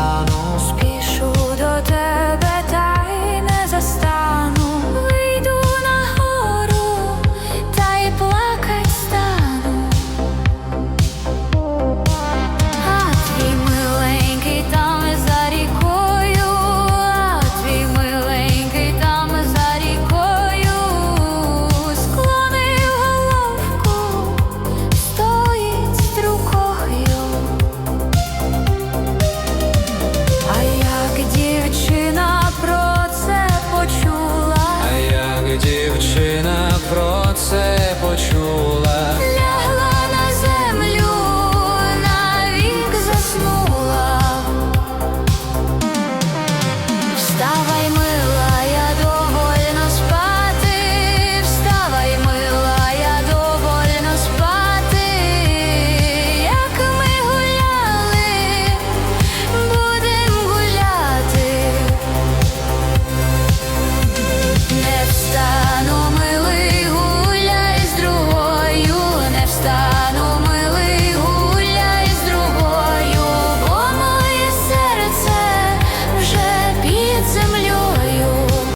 рано спішу до тебе. natural